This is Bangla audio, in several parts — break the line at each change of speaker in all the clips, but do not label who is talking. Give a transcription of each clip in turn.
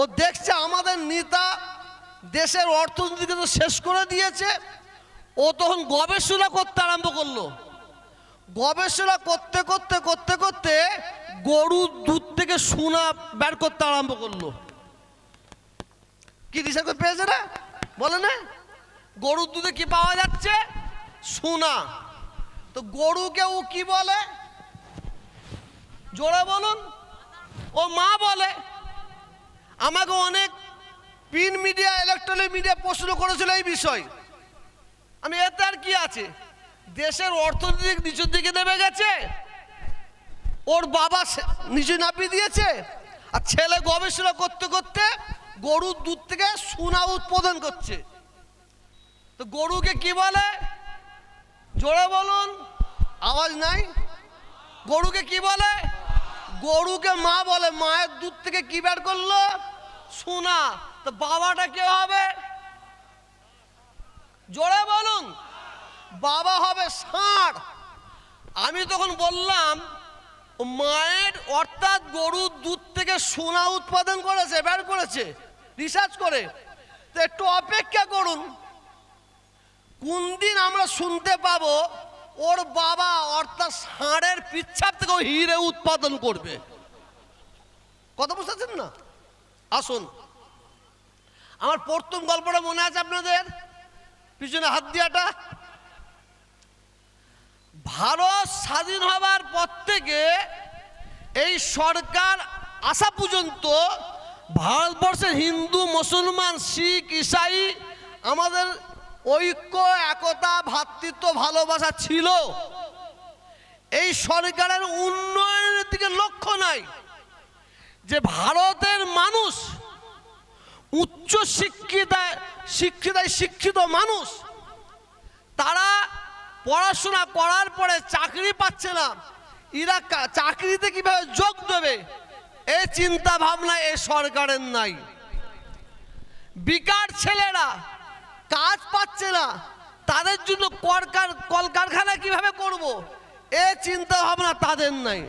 ও দেখছে আমাদের নেতা দেশের অর্থনীতিকে তো শেষ করে দিয়েছে। ও তখন গবেষণা করতে আরম্ভ করল। গবেষণা করতে করতে করতে করতে গরুর দুধ থেকে সোনা বের করতে আরম্ভ করল। কি রিসার্চ করে পেয়েছে না বলে না? গরুর দুধে কি পাওয়া যাচ্ছে? সোনা। তো গরুকে ও কি বলে? জোরে বলুন। ও মা বলে। আমাকে অনেক প্রিন্ট মিডিয়া ইলেকট্রনিক মিডিয়া প্রশ্ন করেছিল এই বিষয়। আমি, এতে আর কি আছে? দেশের অর্থনৈতিক নিচুর দিকে নেমে গেছে। ওর বাবা নিচে নাপিয়ে দিয়েছে। আর ছেলে গবেষণা করতে করতে গরুর দুধ থেকে সোনা উৎপাদন করছে। তো গরুকে কি বলে? জোরে বলুন, আওয়াজ নাই? গরুকে কি বলে? গরুকে মা বলে, মায়ের দুধ থেকে কি বের করল? সোনা তো বাবাটা কে হবে? জোরে বলুন। বাবা হবে ষাঁড়। আমি তখন বললাম, মায়ের অর্থাৎ গরুর দুধ থেকে সোনা উৎপাদন করেছে, বের করেছে, রিসার্চ করে। তো একটু অপেক্ষা করুন। কোন দিন আমরা শুনতে পাবো, ওর বাবা অর্থাৎ ষাঁড়ের পিচ্ছাপ থেকে হিরে উৎপাদন করবে। কথা বুঝতে না? আসুন। আমার প্রথম গল্পটা মনে আছে আপনাদের? পিছনে হাত দিয়াটা। ভারত স্বাধীন হবার পর থেকে এই সরকার আসা পর্যন্ত ভারতবর্ষের হিন্দু, মুসলমান, শিখ, ইসাই আমাদের ঐক্য, একতা ভ্রাতৃত্ব ভালোবাসা ছিল। এই সরকারের উন্নয়নের দিকে লক্ষ্য নাই। যে ভারতের মানুষ, উচ্চ শিক্ষিত শিক্ষিতায় শিক্ষিত মানুষ, তারা পড়াশোনা করার পরে চাকরি পাচ্ছে না। এরা চাকরিতে কীভাবে যোগ দেবে? এই চিন্তা ভাবনা এই সরকারের নাই। বিকার ছেলেরা কাজ পাচ্ছে না। তাদের জন্য কলকারখানা কীভাবে করব? এ চিন্তা ভাবনা তাদের নাই।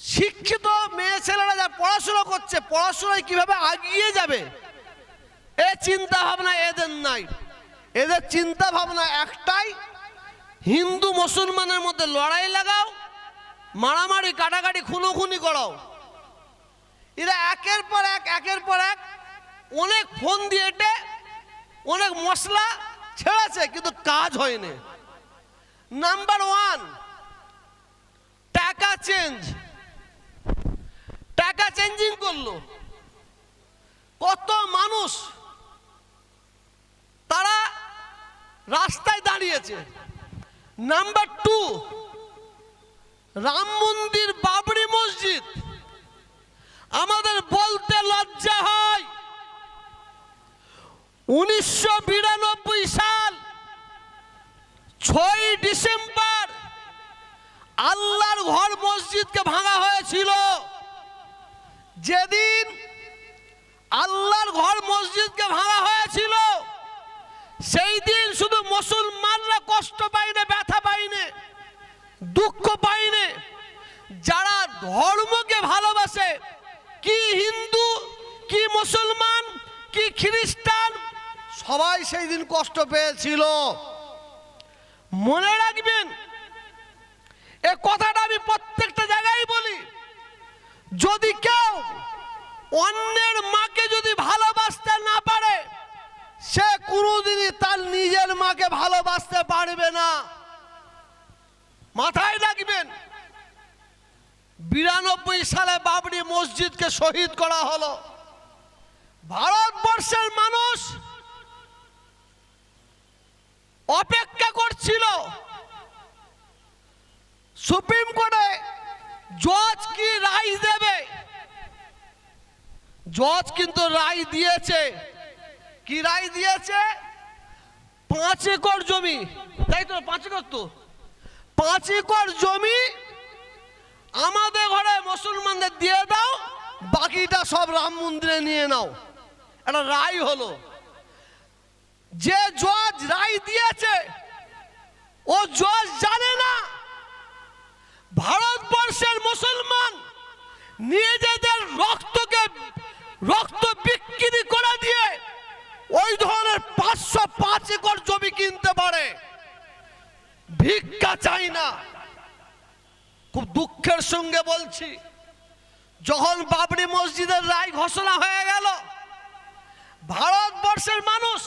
শিক্ষিত মেয়ে ছেলেরা যা পড়াশোনা করছে, পড়াশোনায় কীভাবে আগিয়ে যাবে? এ চিন্তা ভাবনা এদের নাই। এদের চিন্তা ভাবনা একটাই, হিন্দু মুসলমানের মধ্যে লড়াই লাগাও, মারামারি, কাটাকাটি, খুনোখুনি করাও। এরা একের পর এক, একের পর এক অনেক ফোন দিয়ে অনেক মশলা ছেড়েছে, কিন্তু কাজ হয়নি। নাম্বার ওয়ান, টাকা চেঞ্জিং। করল। কত মানুষ তারা রাস্তায় দাঁড়িয়েছে। নাম্বার টু রাম মন্দির, বাবরি মসজিদ। আমাদের বলতে লজ্জা হয়। উনিশশো বিরানব্বই সাল ছয় ডিসেম্বর, আল্লাহর ঘর মসজিদকে ভাঙা হয়েছিল। যেদিন আল্লাহর ঘর মসজিদকে ভাঙা হয়েছিল সেই দিন শুধু মুসলমানরা কষ্ট পাইনে ব্যথা পাইনে দুঃখ পাইনে যারা ধর্মকে ভালোবাসে, কি হিন্দু, কি মুসলমান, কি খ্রিস্টান, সবাই সেই দিন কষ্ট পেয়েছিল। মনে রাখবেন, এ কথাটা আমি প্রত্যেকটা জায়গায় বলি যদি কেউ অন্যের মাকে যদি ভালোবাসতে না পারে, সে কোনোদিনই তার নিজের মাকে ভালোবাসতে পারবে না। মাথায় রাখবেন, বিরানব্বই সালে বাবরি মসজিদকে শহীদ করা হলো। ভারতবর্ষের মানুষ অপেক্ষা করছিল। সুপ্রিম কোর্টে জজ কি রায় দেবে? জজ কিন্তু রায় দিয়েছে। কি রায় দিয়েছে? পাঁচ একর জমি। তাই তো, পাঁচ একর তো। পাঁচ একর জমি আমাদের ঘরে মুসলমানদের দিয়ে দাও, বাকিটা সব রাম মন্দিরে নিয়ে নাও। একটা রায় হলো। যে জজ রায় দিয়েছে, ও জজ জানে না ভারতবর্ষের মুসলমান নিজেদের রক্তকে রক্ত বিক্রি করে দিয়ে ওই ধরনের পাঁচশো পাঁচ একর জমি কিনতে পারে। ভিক্ষা চাই না। খুব দুঃখের সঙ্গে বলছি, যখন বাবরি মসজিদের রায় ঘোষণা হয়ে গেল, ভারতবর্ষের মানুষ,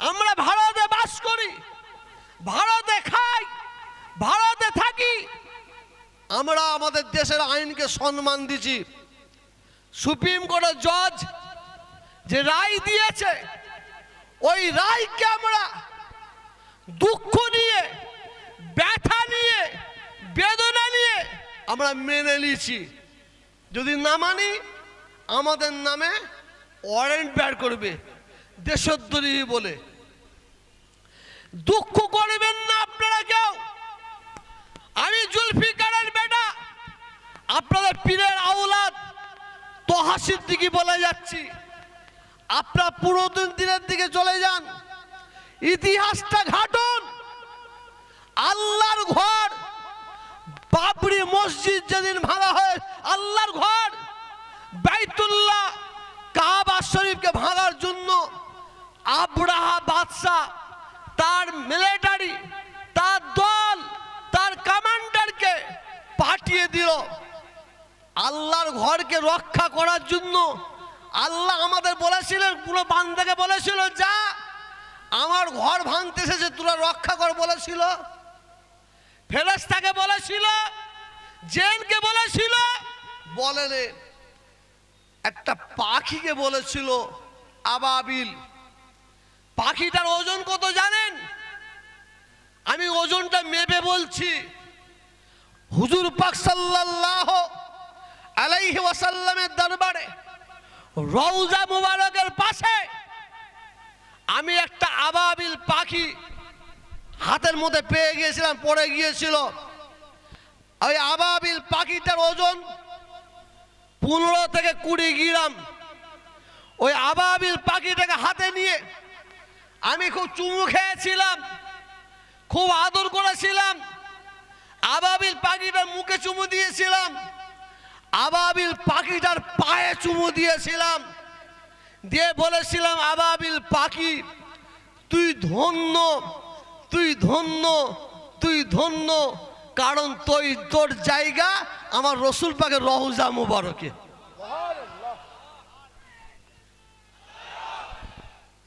আমরা ভারতে বাস করি, ভারতে খাই, ভারতে থাকি আমরা আমাদের দেশের আইনকে সম্মান দিছি সুপ্রিম কোর্টের জজ যে রায় দিয়েছে, ওই রায়কে আমরা দুঃখ নিয়ে, ব্যথা নিয়ে, বেদনা নিয়ে আমরা মেনে নিয়েছি। যদি না মানি, আমাদের নামে ওয়ারেন্ট বের করবে দেশদ্রোহী বলে। দুঃখ করবেন না আপনারা কেউ। আমি জুলফিকারের তোহা সিদ্দিকি বলে যাচ্ছি। আপনারা পুরোদিন দিনের দিকে চলে যান। ইতিহাসটা ঘাটুন। আল্লাহর ঘর। বাবরি মসজিদ যেদিন ভাঙা হয়, আল্লাহর ঘর। বাইতুল্লাহ কাবা শরীফকে ভাঙার জন্য আবরাহা বাদশাহ, তার মিলিটারি তার দল, তার কমান্ডারকে পাঠিয়ে দিল। আল্লাহর ঘরকে রক্ষা করার জন্য আল্লাহ আমাদের বলেছিলেন, পুরো বান্দাকে বলেছিল, যা, আমার ঘর ভাঙতে এসেছে, তোরা রক্ষা কর বলেছিল। ফেরেস্তাকে বলেছিল, জেনকে বলেছিল বলেনে একটা পাখিকে বলেছিল, আবাবিল। পাখিটার ওজন কত জানেন? আমি ওজনটা মেপে বলছি। হুজুর পাক সাল্লাল্লাহ আলাইহি ওয়াসাল্লামের দরবারে, রওজা মুবারকের পাশে আমি একটা আবাবিল পাখি হাতের মধ্যে পেয়ে গিয়েছিলাম, পড়ে গিয়েছিল। ওই আবাবিল পাখিটার ওজন পনেরো থেকে কুড়ি গ্রাম। ওই আবাবিল পাখিটাকে হাতে নিয়ে আমি খুব চুমু খেয়েছিলাম, খুব আদর করেছিলাম। আবাবিল পাখিটার আবাবিল পাখিটার পায়ে চুমু দিয়েছিলাম। দিয়ে বলেছিলাম, আবাবিল পাখি, তুই ধন্য তুই ধন্য তুই ধন্য, কারণ তুই তোর জায়গা আমার রসুল পাকে রহজা মুবারকে।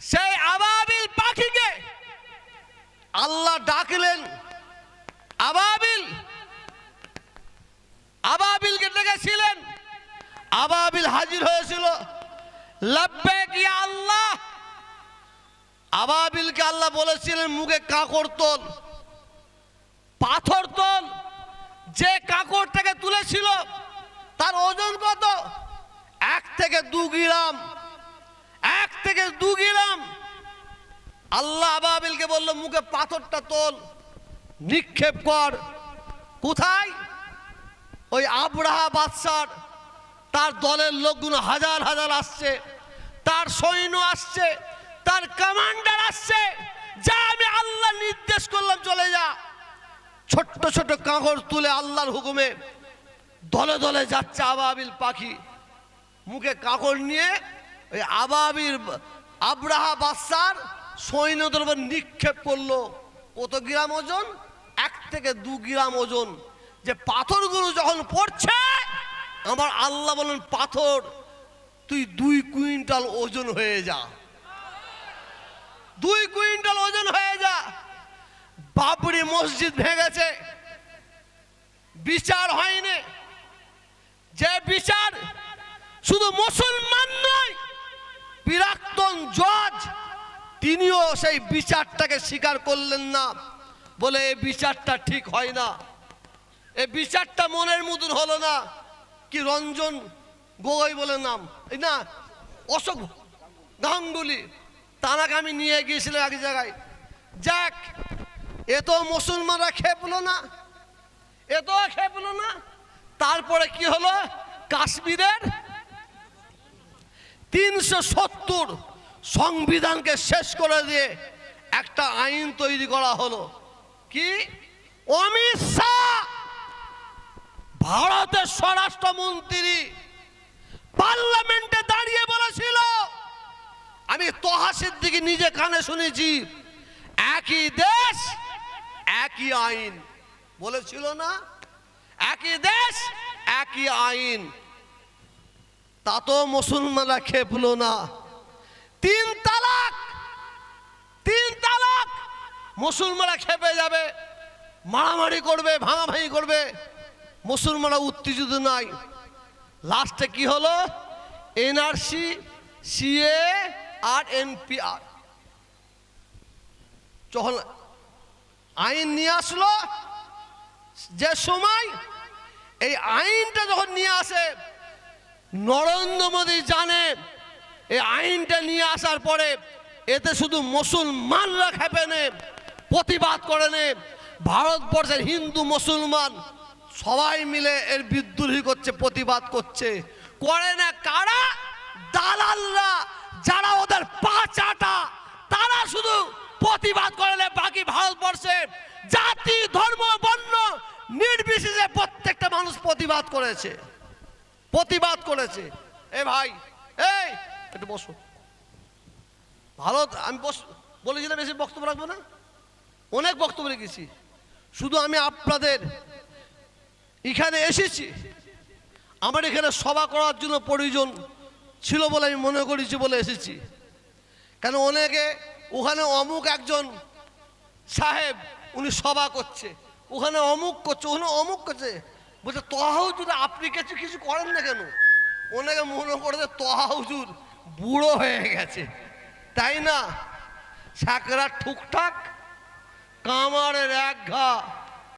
সেই আবাবিল পাখিকে আল্লাহ ডাকলেন আবাবিল আবাবিলকে ডেকেছিলেন আবাবিল হাজির হয়েছিল। ইয়া আল্লাহ? আবাবিলকে আল্লাহ বলেছিলেন, মুখে কাকড় তোল, পাথর তোল। যে কাকড়টাকে তুলেছিল, তার ওজন কত? এক থেকে দু গ্রাম, এক থেকে দু গ্রাম। আল্লাহ আবাবিলকে বলল, মুখে পাথরটা তোল, নিক্ষেপ কর। কোথায়? ওই আবরাহা বাদশার তার দলের লোকগুলো হাজার হাজার আসছে, তার সৈন্য আসছে, তার কমান্ডার আসছে, যা আমি আল্লাহ নির্দেশ করলাম, চলে যা। ছোট্ট ছোট কাঁকড় তুলে আল্লাহর হুকুমে দলে দলে যাচ্ছে আবাবিল পাখি। মুখে কাঁকড় নিয়ে ওই আবাবির আবরাহা বাদশার সৈন্যদের উপর নিক্ষেপ করল। কত গ্রাম ওজন? এক থেকে দু গ্রাম ওজন। যে পাথরগুলো যখন পড়ছে আমার আল্লাহ বলেন, পাথর, তুই দুই কুইন্টাল ওজন হয়ে যা। দুই কুইন্টাল ওজন হয়ে যা। বাবরি মসজিদ ভেঙেছে। বিচার হয়নি। যে বিচার শুধু মুসলমান নয়, প্রাক্তন জজ, তিনিও সেই বিচারটাকে স্বীকার করলেন না। বলে, এই বিচারটা ঠিক হয় না। এই বিচারটা মনের মতন হলো না। কি রঞ্জন গগৈ বলে নাম? এই না, অশোক গাঙ্গুলি। তারাকে আমি নিয়ে গিয়েছিলাম এক জায়গায়। যাক, এ তো মুসলমানরা খেপলো না। এ তো খেপলো না। তারপরে কি হলো? কাশ্মীরের তিনশো সত্তর সংবিধানকে শেষ করে দিয়ে একটা আইন তৈরি করা হলো। কি? অমিত শাহ! ভারতের স্বরাষ্ট্রমন্ত্রী পার্লামেন্টে দাঁড়িয়ে বলেছিল, আমি তোহাসির দিকে নিজে কানে শুনেছি। একই দেশ, একই আইন। বলেছিল না? একই দেশ, একই আইন। তা তো মুসলমানরা খেপল না। তিন তালাক তিন তালাক, মুসলমানরা খেপে যাবে, মারামারি করবে, ভাঙাভাঙি করবে। মুসলমানরা উত্তেজিত নাই। লাস্টে কি হলো? এনআরসি, সিএ আর এনপিআর। যখন আইন নিয়ে আসলো, যে সময় এই আইনটা যখন নিয়ে আসে, নরেন্দ্র মোদী জানে, এই আইনটা নিয়ে আসার পরে এতে শুধু মুসলমানরা খেপে নে, প্রতিবাদ করে নে, ভারতবর্ষের হিন্দু মুসলমান সবাই মিলে এর বিদ্রোহী করছে, প্রতিবাদ করছে। করে না কারা? দালালরা, যারা ওদের পা চাটা, তারা শুধু প্রতিবাদ করে না বাকি ভারতবর্ষে। জাতি, ধর্ম, বর্ণ নির্বিশেষে প্রত্যেকটা মানুষ প্রতিবাদ করেছে। প্রতিবাদ করেছে। এ ভাই, এই, একটু বসো। ভারত, আমি বস, বলেছিলাম বেশি বক্তব্য রাখব না? অনেক বক্তব্য রেখেছি। শুধু আমি আপনাদের এখানে এসেছি। আমার এখানে সভা করার জন্য প্রয়োজন ছিল বলে আমি মনে করেছি বলে এসেছি। কেন অনেকে ওখানে অমুক একজন সাহেব, উনি সভা করছে। ওখানে অমুক করছে, ওখানে অমুক করছে। বলছে, তহা হুজুর, আপনি কিছু কিছু করেন না কেন? অনেকে মনে করে যে, তহা বুড়ো হয়ে গেছে। তাই না? সাকরা ঠুকঠাক, কামারের এক ঘা